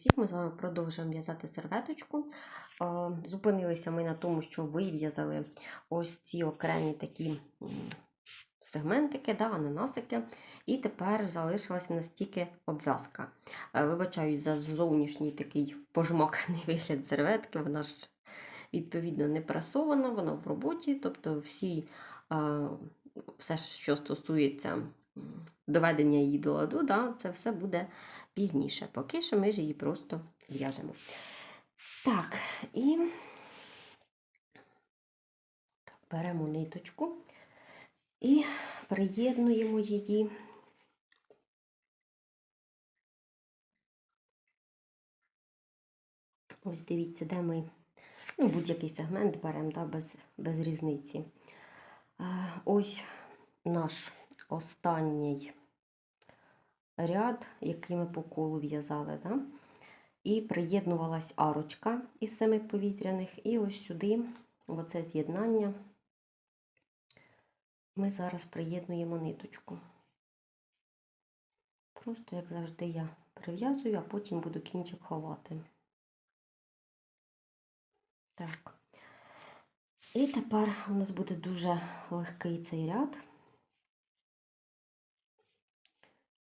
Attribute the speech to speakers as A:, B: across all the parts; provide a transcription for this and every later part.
A: всіх! Ми з вами продовжуємо в'язати серветочку. Е, Зупинилися ми на тому, що вив'язали ось ці окремі такі сегментики, да, ананасики. І тепер залишилась в нас тільки обв'язка. Е, Вибачаюсь за зовнішній такий пожмаканий вигляд серветки. Вона ж відповідно не прасована, вона в роботі. Тобто всі, е, все, що стосується доведення її до ладу, да, це все буде пізніше. Поки що ми ж її просто в'яжемо. Так, і беремо ниточку і приєднуємо її. Ось дивіться, де ми ну, будь-який сегмент беремо, да, без, без різниці. Е, Ось наш останній ряд, який ми по колу в'язали. Да? І приєднувалась арочка із семи повітряних. І ось сюди, в оце з'єднання, ми зараз приєднуємо ниточку. Просто, як завжди, я прив'язую, а потім буду кінчик ховати. Так. І тепер у нас буде дуже легкий цей ряд.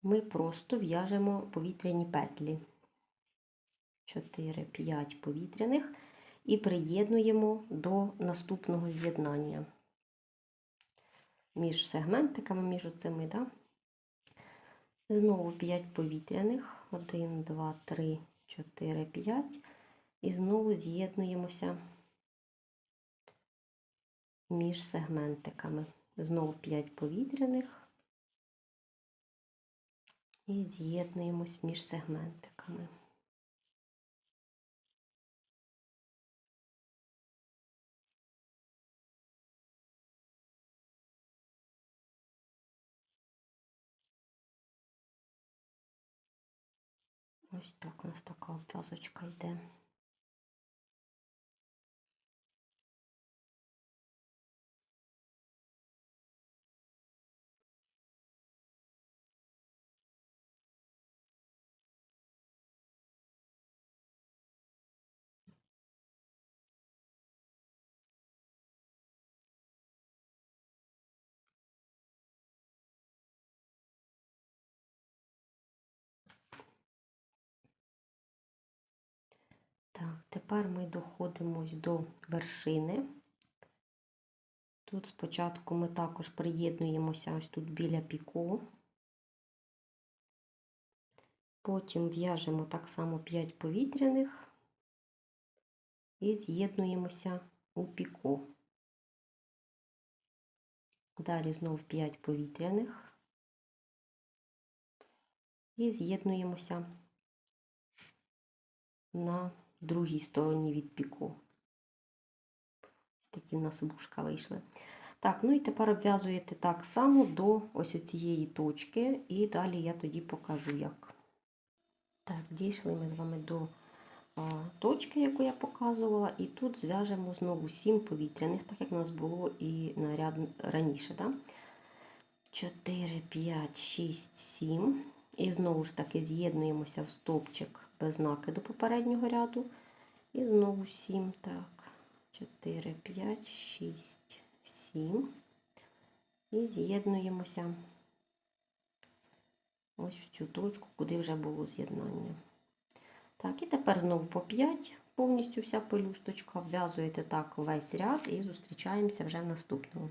A: Ми просто в'яжемо повітряні петлі. 4-5 повітряних і приєднуємо до наступного з'єднання між сегментиками, між оцими, да? Знову 5 повітряних. 1, 2, 3, 4, 5. І знову з'єднуємося між сегментиками. Знову 5 повітряних. І з'єднуємось між сегментиками. Ось так у нас така обв'язочка йде. Тепер ми доходимо до вершини. Тут спочатку ми також приєднуємося ось тут біля піку. Потім в'яжемо так само 5 повітряних і з'єднуємося у піку. Далі знову 5 повітряних і з'єднуємося на другій стороні від піку. Ось такі в нас вушка вийшли. Так, ну і тепер обв'язуєте так само до ось цієї точки, і далі я тоді покажу, як. Так, дійшли ми з вами до точки, яку я показувала, і тут зв'яжемо знову 7 повітряних, так як у нас було і наряд раніше. Да? 4, 5, 6, 7. І знову ж таки з'єднуємося в стовпчик без накиду попереднього ряду. І знову 7. Так, 4, 5, 6, 7. І з'єднуємося ось в цю точку, куди вже було з'єднання. Так, і тепер знову по 5, повністю вся пелюсточка. Вв'язуєте так весь ряд і зустрічаємося вже в наступному.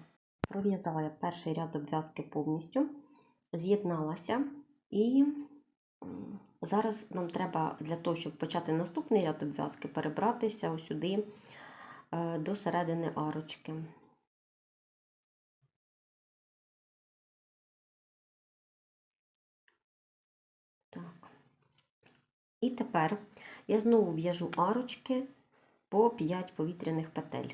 A: Пров'язала я перший ряд обв'язки повністю, з'єдналася і зараз нам треба для того, щоб почати наступний ряд обв'язки, перебратися сюди е, до середини арочки. Так. І тепер я знову в'яжу арочки по 5 повітряних петель.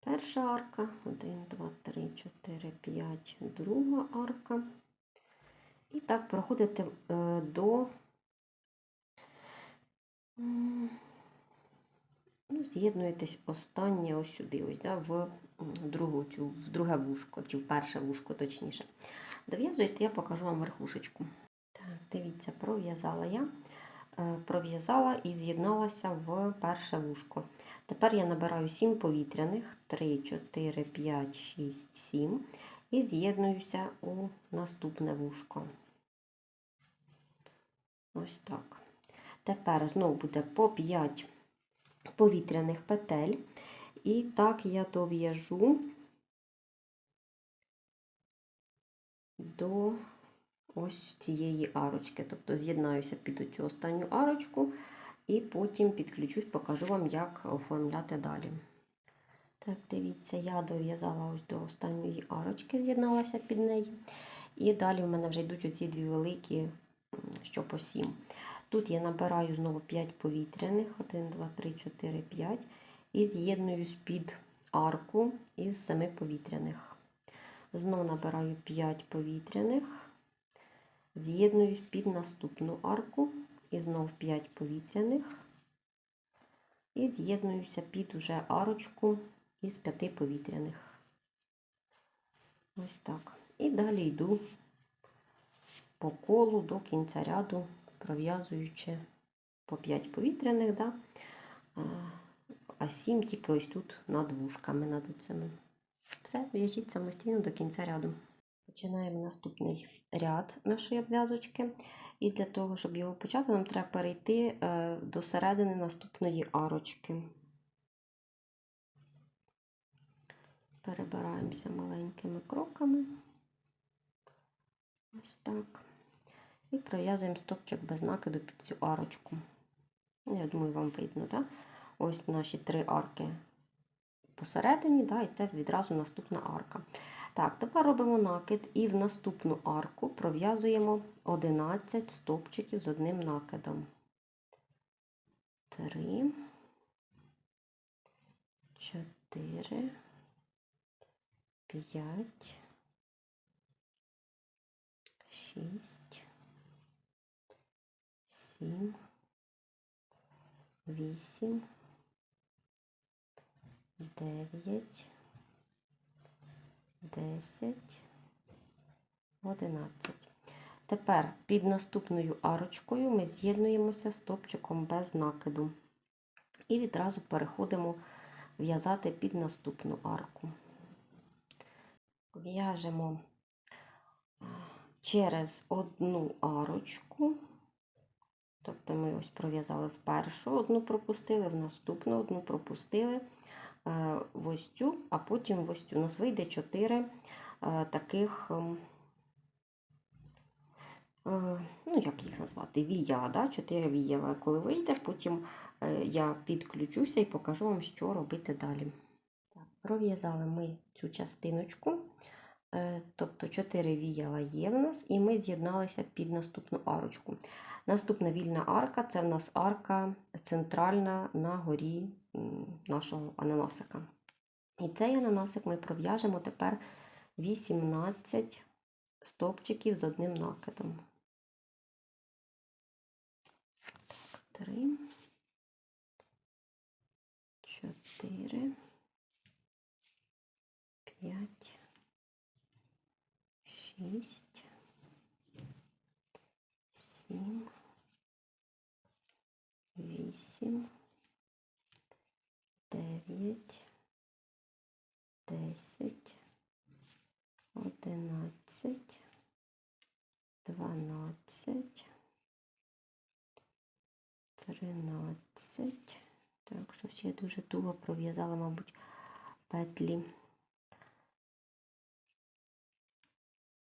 A: Перша арка, 1, 2, 3, 4, 5, друга арка. І так проходите е, до ну, з'єднуєтесь останнє ось сюди, ось, да, в, другу, цю, в друге вушко, чи в перше вушко, точніше. Дов'язуєте, я покажу вам верхушечку. Так, дивіться, пров'язала я. Е, Пров'язала і з'єдналася в перше вушко. Тепер я набираю 7 повітряних, 3, 4, 5, 6, 7 і з'єднуюся у наступне вушко. Ось так. Тепер знову буде по 5 повітряних петель. І так я дов'яжу до ось цієї арочки. Тобто з'єднаюся під цю останню арочку і потім підключусь, покажу вам, як оформляти далі. Так, дивіться, я дов'язала ось до останньої арочки, з'єдналася під неї. І далі в мене вже йдуть оці дві великі, що по 7. Тут я набираю знову 5 повітряних, 1, 2, 3, 4, 5. І з'єднуюсь під арку із 7 повітряних. Знову набираю 5 повітряних, з'єднуюсь під наступну арку, і знов 5 повітряних. І з'єднуюся під уже арочку із 5 повітряних. Ось так. І далі йду по колу до кінця ряду, пров'язуючи по 5 повітряних, да? а 7 тільки ось тут над вушками, над цими. Все, в'яжіть самостійно до кінця ряду. Починаємо наступний ряд нашої обв'язочки. І для того, щоб його почати, нам треба перейти е, до середини наступної арочки. Перебираємося маленькими кроками. Ось так. І пров'язуємо стопчик без накиду під цю арочку. Я думаю, вам видно, так? Ось наші три арки посередині, да, і це відразу наступна арка. Так, тепер робимо накид і в наступну арку пров'язуємо 11 стовпчиків з одним накидом. 3, 4, 5, 6, 7, 8, 9, 10, 11. Тепер під наступною арочкою ми з'єднуємося стопчиком без накиду. І відразу переходимо в'язати під наступну арку. В'яжемо через одну арочку. Тобто ми ось пров'язали в першу, одну пропустили, в наступну одну пропустили в ось цю, а потім в ось цю. У нас вийде 4 таких, ну, як їх назвати, вія, да? 4 віяла. Коли вийде, потім е, я підключуся і покажу вам, що робити далі. Так, Пров'язали ми цю частиночку. Е, Тобто 4 віяла є в нас, і ми з'єдналися під наступну арочку. Наступна вільна арка це в нас арка центральна на горі нашого ананасика. І цей ананасик ми пров'яжемо тепер 18 стовпчиків з одним накидом. Так, 3, 4, 5, 6, 7, 8, 9, 10, 11, 12, 13. Так, щось я дуже туго пров'язала, мабуть, петлі.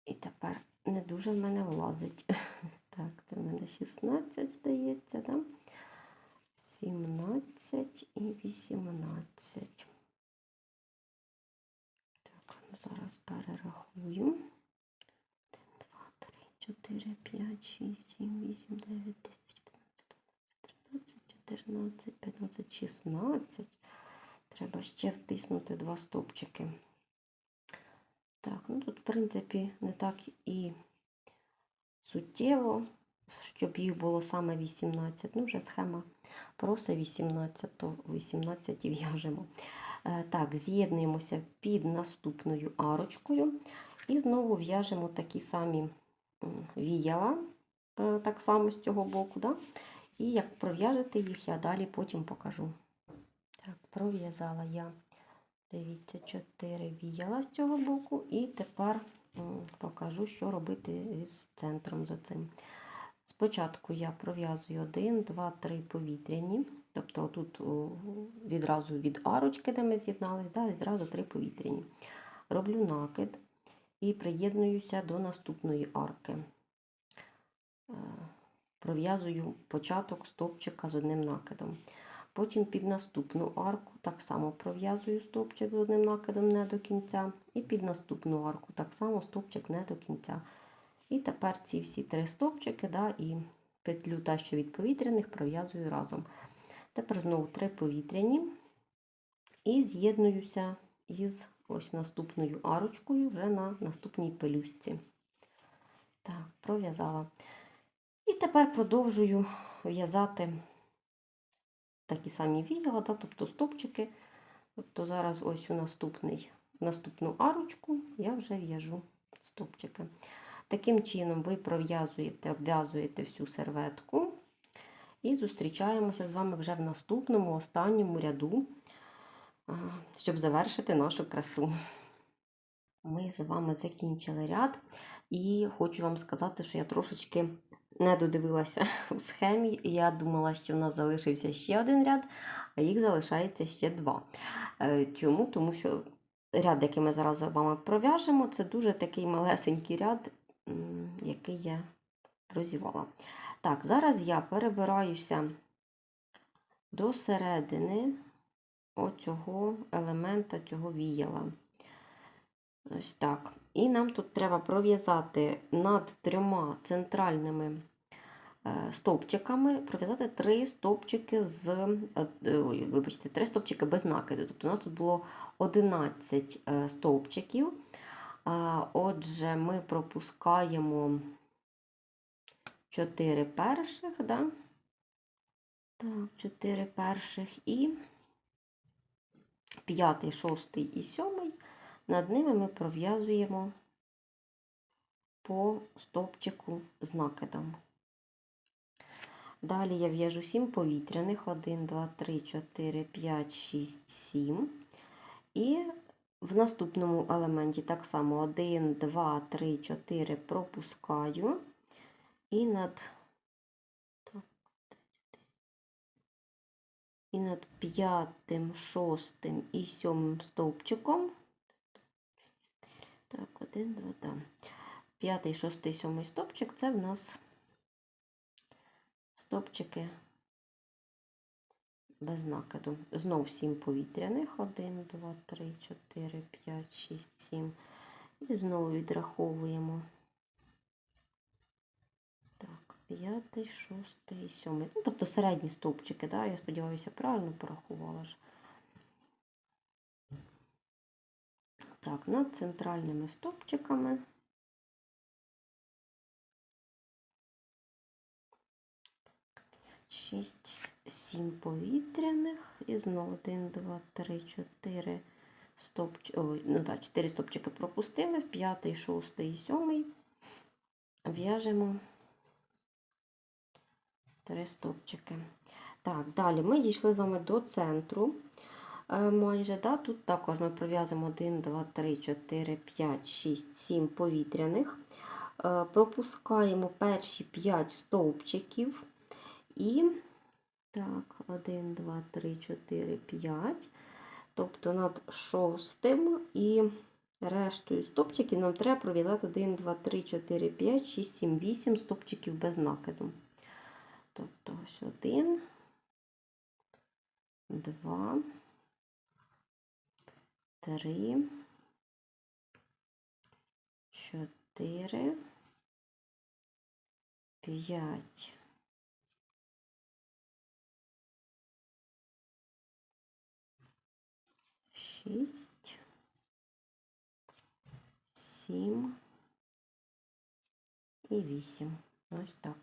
A: І тепер не дуже в мене влазить. Так, це в мене 16, здається, да? 17 і 18. Так, зараз перерахую. 1, 2, 3, 4, 5, 6, 7, 8, 9, 10, 11, 12, 13, 14, 15, 16. Треба ще втиснути два стовпчики. Так, ну тут, в принципі, не так і суттєво, щоб їх було саме 18. Ну, вже схема просить 18, то 18 і в'яжемо. Е, Так, з'єднуємося під наступною арочкою. І знову в'яжемо такі самі віяла е, так само з цього боку. Да? І як пров'яжете їх, я далі потім покажу. Так, пров'язала я, дивіться, 4 віяла з цього боку, і тепер покажу, що робити із центром з оцим. Спочатку я пров'язую 1, 2, 3 повітряні. Тобто тут відразу від арочки, де ми з'єднались, да, відразу 3 повітряні. Роблю накид і приєднуюся до наступної арки. Е, Пров'язую початок стовпчика з одним накидом. Потім під наступну арку так само пров'язую стовпчик з одним накидом не до кінця. І під наступну арку так само стовпчик не до кінця. І тепер ці всі три стовпчики да, і петлю та, що від повітряних, пров'язую разом. Тепер знову три повітряні і з'єднуюся із ось наступною арочкою вже на наступній пелюстці. Так, пров'язала. І тепер продовжую в'язати такі самі віяла, да, тобто стопчики. Тобто зараз ось у наступний, наступну арочку я вже в'яжу стопчики. Таким чином ви пров'язуєте, обв'язуєте всю серветку і зустрічаємося з вами вже в наступному, останньому ряду, щоб завершити нашу красу. Ми з вами закінчили ряд, і хочу вам сказати, що я трошечки не додивилася в схемі. Я думала, що в нас залишився ще один ряд, а їх залишається ще два. Е, Чому? Тому що ряд, який ми зараз з вами пров'яжемо, це дуже такий малесенький ряд, який я розівала. Так, зараз я перебираюся до середини оцього елемента, цього віяла. Ось так. І нам тут треба пров'язати над трьома центральними стовпчиками, пров'язати три стовпчики з, е, ой, вибачте, три стовпчики без накиду. Тобто у нас тут було 11 е, стовпчиків. Отже, ми пропускаємо 4 перших, да? так, 4 перших і п'ятий, шостий і сьомий. Над ними ми пров'язуємо по стовпчику з накидом. Далі я в'яжу 7 повітряних, 1, 2, 3, 4, 5, 6, 7. І в наступному елементі так само 1, 2, 3, 4 пропускаю. І над, і над п'ятим, шостим і сьомим стовпчиком так, один, два, там. П'ятий, шостий, сьомий стопчик це в нас стопчики без накиду. Знов сім повітряних. Один, два, три, чотири, п'ять, шість, сім. І знову відраховуємо. Так, п'ятий, шостий, сьомий. Ну, тобто середні стовпчики, да? я сподіваюся, правильно порахувала ж. Так, над центральними стовпчиками шість, сім повітряних і знову один, два, три, чотири стовпчики, ой, ну так, чотири стовпчики пропустили, в п'ятий, шостий і сьомий в'яжемо три стовпчики. Так, далі ми дійшли з вами до центру. Е, майже. Да? Тут також ми пров'язуємо 1, 2, 3, 4, 5, 6, 7 повітряних. Е, пропускаємо перші 5 стовпчиків. І так, 1, 2, 3, 4, 5. Тобто над шостим і рештою стовпчиків нам треба пров'язати 1, 2, 3, 4, 5, 6, 7, 8 стовпчиків без накиду. Тобто ось 1, 2, три, чотири, п'ять, шість, сім і вісім. Ось так.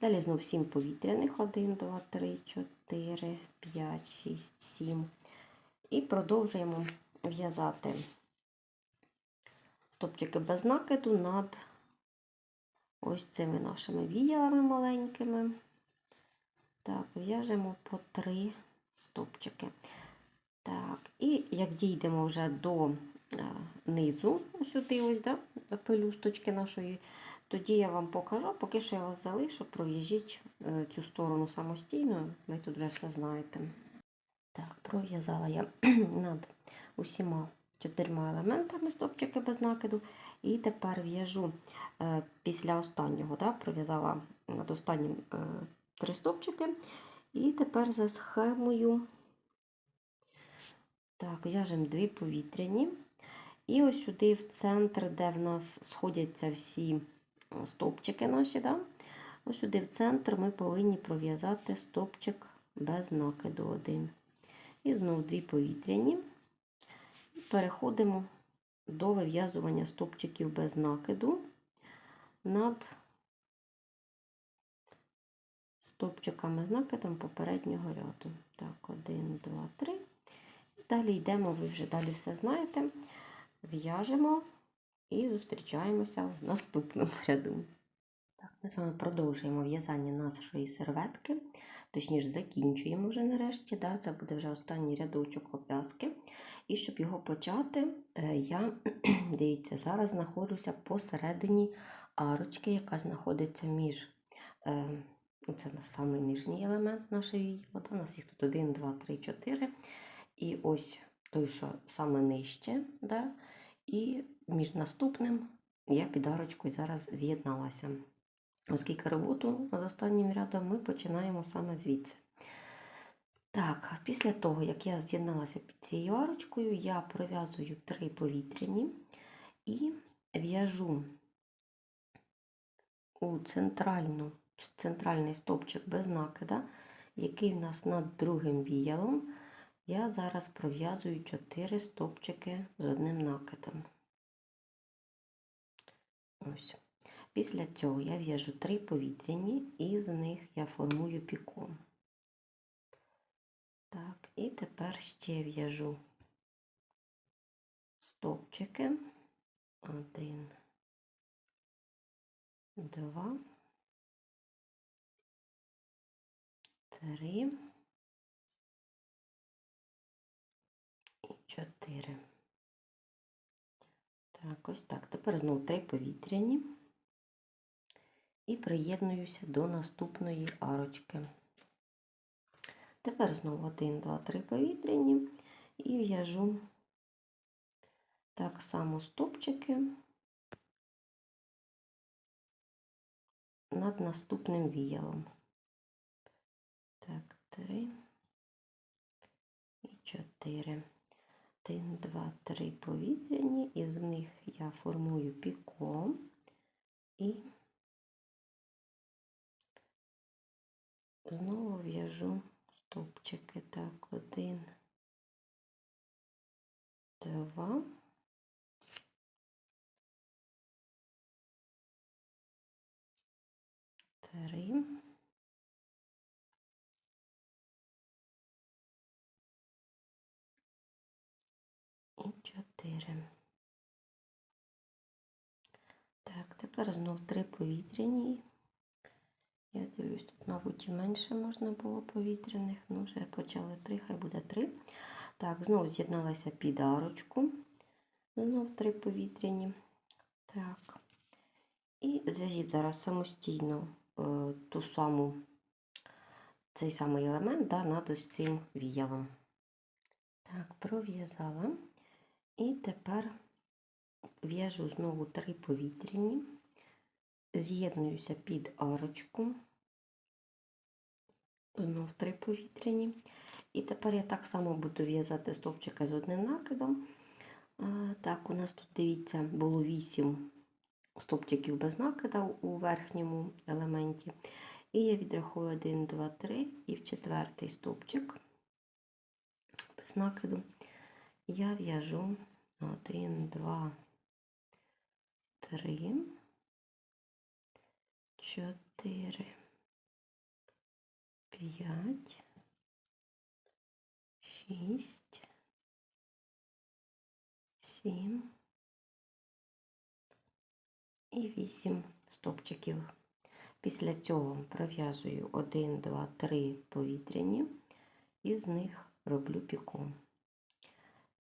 A: Далі знов сім повітряних. Один, два, три, чотири, п'ять, шість, сім. І продовжуємо в'язати стопчики без накиду над ось цими нашими віялами маленькими. Так, в'яжемо по три стопчики. Так, і як дійдемо вже до е, низу, сюди, ось, да, до пелюсточки нашої, тоді я вам покажу, поки що я вас залишу, пров'яжіть е, цю сторону самостійно, ви тут вже все знаєте. Так, пров'язала я над усіма чотирма елементами стопчики без накиду. І тепер в'яжу е, після останнього, да, пров'язала над останнім три стопчики. І тепер за схемою так, в'яжемо дві повітряні. І ось сюди в центр, де в нас сходяться всі е, стовпчики наші, да? ось сюди в центр ми повинні пров'язати стовпчик без накиду один. І знову дві повітряні. І переходимо до вив'язування стовпчиків без накиду над стовпчиками з накидом попереднього ряду. Так, один, два, три. Далі йдемо, ви вже далі все знаєте. В'яжемо і зустрічаємося в наступному ряду. Так, Ми з вами продовжуємо в'язання нашої серветки, точніше, закінчуємо вже нарешті. Да? Це буде вже останній рядочок обв'язки. І щоб його почати, е, я, дивіться, зараз знаходжуся посередині арочки, яка знаходиться між. Е, це самий елемент нашої вода. У нас їх тут 1, 2, 3, 4. І ось той, що саме нижче, да? і між наступним я під арочкою зараз з'єдналася. Оскільки роботу над останнім рядом ми починаємо саме звідси. Так, після того, як я з'єдналася під цією арочкою, я пров'язую три повітряні і в'яжу у центральну, центральний стовпчик без накида, який в нас над другим віялом. Я зараз пров'язую 4 стовпчики з одним накидом. Ось. Після цього я в'яжу 3 повітряні, і з них я формую піку. Так, і тепер ще в'яжу стовпчики. Один, два, три. 4. Так, ось так. Тепер знову три повітряні і приєднуюся до наступної арочки. Тепер знову 1, 2, 3 повітряні і в'яжу так само стопчики над наступним віялом. Так, 3 і 4. 1, 2, 3 повітряні, і з них я формую піко і знову в'яжу стовпчики. Так, один, два. Три. 4. Так, тепер знов три повітряні. Я дивлюсь, тут, мабуть, і менше можна було повітряних. Ну, вже почали три, хай буде три. Так, знов з'єдналася під арочку. Знов три повітряні. Так. І зв'яжіть зараз самостійно е, ту саму, цей самий елемент да, над ось цим віялом. Так, пров'язала. І тепер в'яжу знову три повітряні, з'єднуюся під арочку, знов три повітряні. І тепер я так само буду в'язати стовпчика з одним накидом. Так, у нас тут, дивіться, було 8 стовпчиків без накида у верхньому елементі. І я відрахую 1, 2, 3 і в четвертий стовпчик без накиду я в'яжу один, два, три, чотири, п'ять, шість, сім. І вісім стовпчиків. Після цього пров'язую 1, 2, 3 повітряні. І з них роблю піку.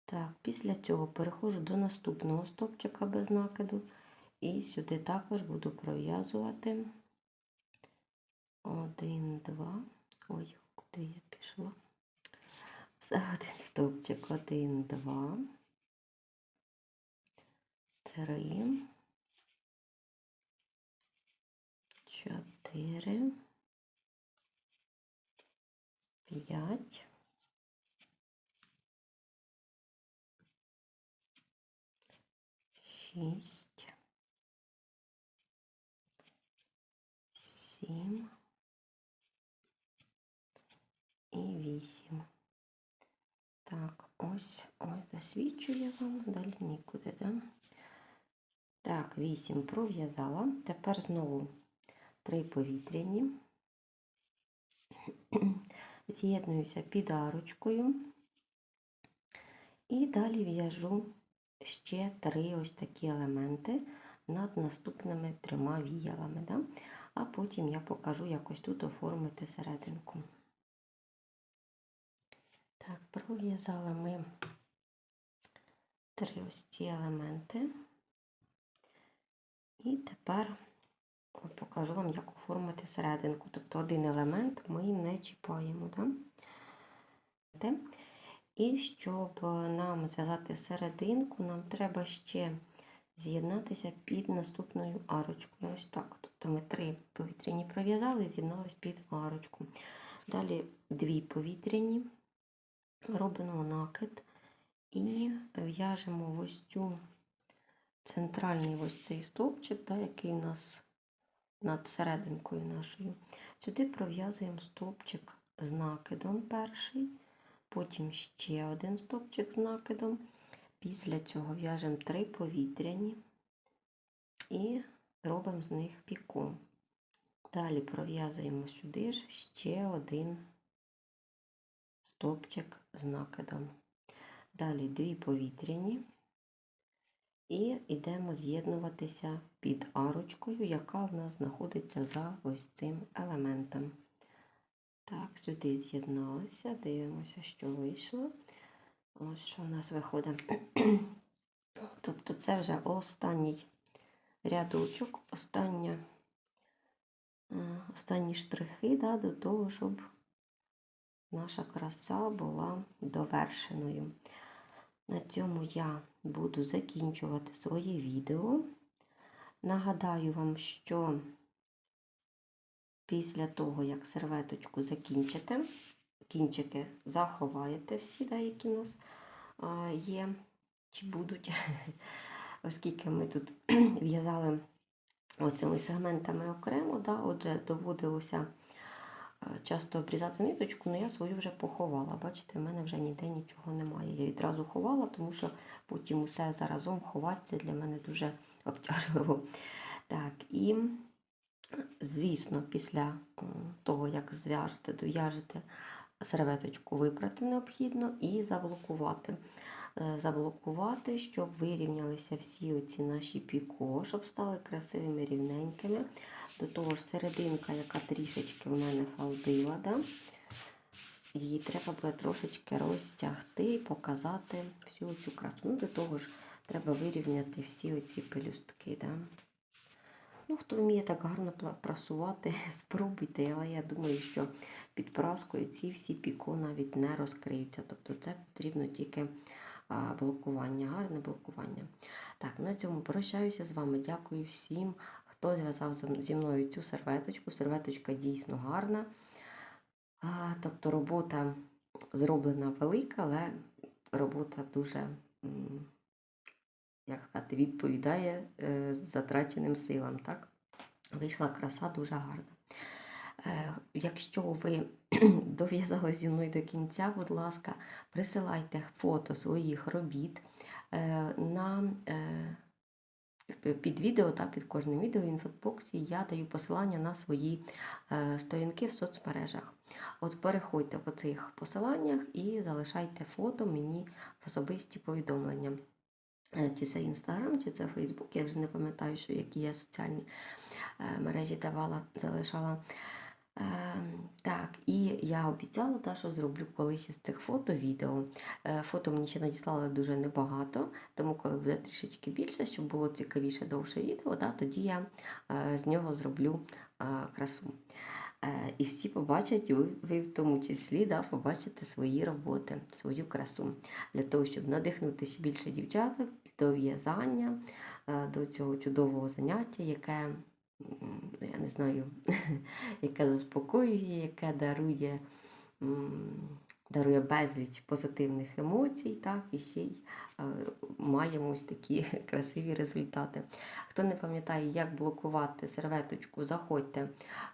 A: Так, після цього переходжу до наступного стовпчика без накиду. І сюди також буду пров'язувати. 1, 2. Ой, куди я пішла? Все один стовпчик, 1, 2, 3, 4, 5, шість, сім і вісім. Так, ось, ось засвічує вам, далі нікуди, да? Так, вісім пров'язала. Тепер знову три повітряні. З'єднуюся під арочкою. І далі в'яжу ще три ось такі елементи над наступними трьома віялами. Да? А потім я покажу, як ось тут оформити серединку. Так, пров'язали ми три ось ці елементи. І тепер покажу вам, як оформити серединку. Тобто один елемент ми не чіпаємо. Да? І щоб нам зв'язати серединку, нам треба ще з'єднатися під наступною арочкою. Ось так. Тобто ми три повітряні пров'язали і з'єднались під арочку. Далі дві повітряні, робимо накид і в'яжемо ось цю центральний ось цей стовпчик, да, який у нас над серединкою нашою. Сюди пров'язуємо стовпчик з накидом перший, потім ще один стовпчик з накидом. Після цього в'яжемо три повітряні і робимо з них піку. Далі пров'язуємо сюди ж ще один стовпчик з накидом. Далі дві повітряні. І йдемо з'єднуватися під арочкою, яка в нас знаходиться за ось цим елементом. Так, сюди з'єдналися, дивимося, що вийшло. Ось що в нас виходить. тобто це вже останній рядочок, остання, останні штрихи да, до того, щоб наша краса була довершеною. На цьому я буду закінчувати своє відео. Нагадаю вам, що після того, як серветочку закінчите, кінчики заховаєте всі, да, які у нас є чи будуть, оскільки ми тут в'язали оцими сегментами окремо, да, отже, доводилося часто обрізати ниточку, але я свою вже поховала. Бачите, в мене вже ніде нічого немає. Я відразу ховала, тому що потім усе заразом ховати це для мене дуже обтяжливо. Так, і, звісно, після того, як зв'яжете, дов'яжете серветочку, випрати необхідно і заблокувати. Заблокувати, щоб вирівнялися всі оці наші піко, щоб стали красивими рівненькими. До того ж, серединка, яка трішечки в мене фалдила, да? її треба буде трошечки розтягти і показати всю цю красу. Ну, До того ж, треба вирівняти всі оці пелюстки. Да? Ну, Хто вміє так гарно прасувати, спробуйте, але я думаю, що під праскою ці всі піко навіть не розкриються. Тобто це потрібно тільки блокування, гарне блокування. Так, на цьому прощаюся з вами. Дякую всім, хто зв'язав зі мною цю серветочку. Серветочка дійсно гарна. Тобто робота зроблена велика, але робота дуже, як сказати, відповідає е, затраченим силам. Так? Вийшла краса дуже гарна. Е, якщо ви дов'язали зі мною до кінця, будь ласка, присилайте фото своїх робіт е, на під відео та під кожним відео в інфобоксі я даю посилання на свої сторінки в соцмережах. От переходьте по цих посиланнях і залишайте фото мені в особисті повідомлення. Е, Чи це Інстаграм, чи це Фейсбук, я вже не пам'ятаю, що які я соціальні е, мережі давала, залишала. Е, так, і я обіцяла, та, що зроблю колись із цих фото відео. Фото мені ще надіслали дуже небагато, тому коли буде трішечки більше, щоб було цікавіше довше відео, та, тоді я з нього зроблю красу. Е, і всі побачать, ви, ви в тому числі да, побачите свої роботи, свою красу. Для того, щоб надихнути ще більше дівчаток до в'язання, е, до цього чудового заняття, яке, ну, я не знаю, яке заспокоює, яке дарує, дарує безліч позитивних емоцій, так, і ще й е, маємо ось такі красиві результати. Хто не пам'ятає, як блокувати серветочку, заходьте.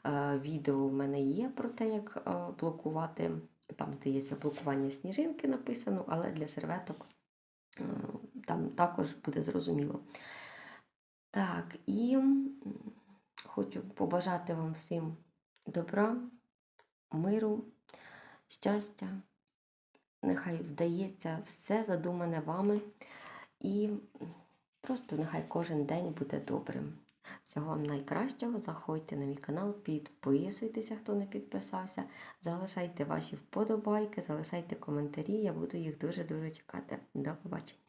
A: Е, Відео в мене є про те, як е, блокувати. Там, здається, блокування сніжинки написано, але для серветок е, там також буде зрозуміло. Так, і хочу побажати вам всім добра, миру, щастя. Нехай вдається все задумане вами. І просто нехай кожен день буде добрим. Всього вам найкращого. Заходьте на мій канал, підписуйтеся, хто не підписався. Залишайте ваші вподобайки, залишайте коментарі. Я буду їх дуже-дуже чекати. До побачення.